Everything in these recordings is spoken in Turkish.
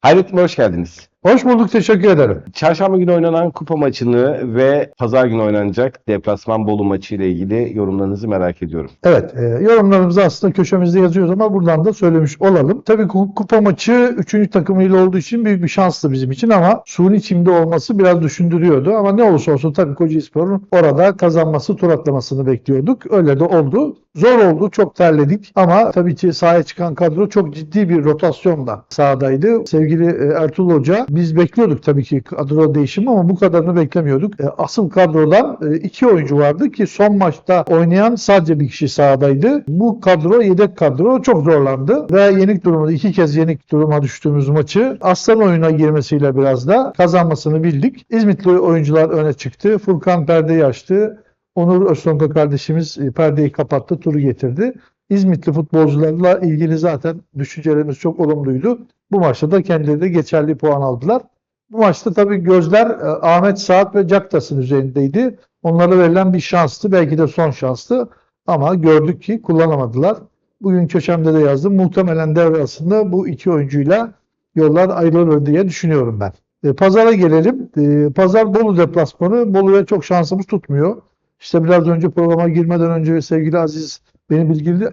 Hayrettin hoş geldiniz. Hoş bulduk, teşekkür ederim. Çarşamba günü oynanan kupa maçını ve pazar günü oynanacak deplasman Bolu maçı ile ilgili yorumlarınızı merak ediyorum. Evet, e, yorumlarımızı aslında köşemizde yazıyoruz ama buradan da söylemiş olalım. Tabii ku- kupa maçı 3. takımıyla olduğu için büyük bir şanstı bizim için ama suni çimde olması biraz düşündürüyordu. Ama ne olursa olsun tabii Kocaelispor'un orada kazanması, tur atlamasını bekliyorduk. Öyle de oldu. Zor oldu, çok terledik ama tabii ki sahaya çıkan kadro çok ciddi bir rotasyonla sahadaydı. Sevgili e, Ertuğrul Hoca, biz bekliyorduk tabii ki kadro değişimi ama bu kadarını beklemiyorduk. E, Asıl kadrodan e, iki oyuncu vardı ki son maçta oynayan sadece bir kişi sahadaydı. Bu kadro, yedek kadro çok zorlandı ve yenik durumda iki kez yenik duruma düştüğümüz maçı Aslan oyuna girmesiyle biraz da kazanmasını bildik. İzmitli oyuncular öne çıktı. Furkan perdeyi açtı. Onur Öztonka kardeşimiz e, perdeyi kapattı, turu getirdi. İzmitli futbolcularla ilgili zaten düşüncelerimiz çok olumluydu. Bu maçta da kendileri de geçerli puan aldılar. Bu maçta tabii gözler e, Ahmet Saat ve Caktas'ın üzerindeydi. Onlara verilen bir şanstı. Belki de son şanstı. Ama gördük ki kullanamadılar. Bugün köşemde de yazdım. Muhtemelen devre arasında bu iki oyuncuyla yollar ayrılır diye düşünüyorum ben. E, pazara gelelim. E, pazar Bolu deplasmanı. Bolu'ya çok şansımız tutmuyor. İşte biraz önce programa girmeden önce sevgili Aziz beni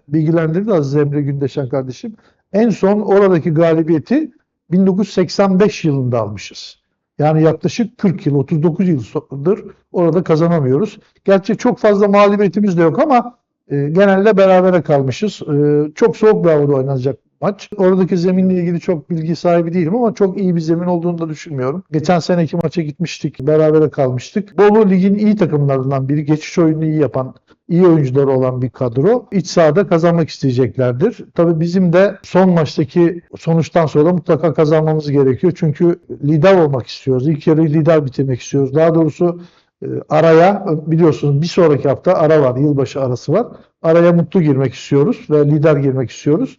bilgilendirdi Aziz Emre Gündeşen kardeşim. En son oradaki galibiyeti 1985 yılında almışız. Yani yaklaşık 40 yıl, 39 yıldır orada kazanamıyoruz. Gerçi çok fazla mağlubiyetimiz de yok ama e, genelde berabere kalmışız. E, çok soğuk bir havada oynanacak maç. Oradaki zeminle ilgili çok bilgi sahibi değilim ama çok iyi bir zemin olduğunu da düşünmüyorum. Geçen seneki maça gitmiştik, berabere kalmıştık. Bolu ligin iyi takımlarından biri. Geçiş oyununu iyi yapan, iyi oyuncuları olan bir kadro. İç sahada kazanmak isteyeceklerdir. Tabii bizim de son maçtaki sonuçtan sonra mutlaka kazanmamız gerekiyor. Çünkü lider olmak istiyoruz. İlk yarıyı lider bitirmek istiyoruz. Daha doğrusu e, araya biliyorsunuz bir sonraki hafta ara var, yılbaşı arası var. Araya mutlu girmek istiyoruz ve lider girmek istiyoruz.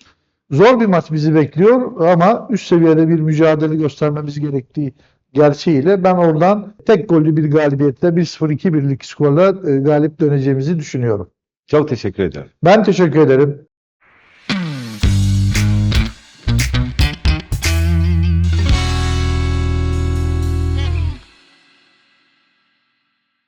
Zor bir maç bizi bekliyor ama üst seviyede bir mücadele göstermemiz gerektiği gerçeğiyle ben oradan tek gollü bir galibiyetle 1-0-2 birlik skorla e, galip döneceğimizi düşünüyorum. Çok teşekkür ederim. Ben teşekkür ederim.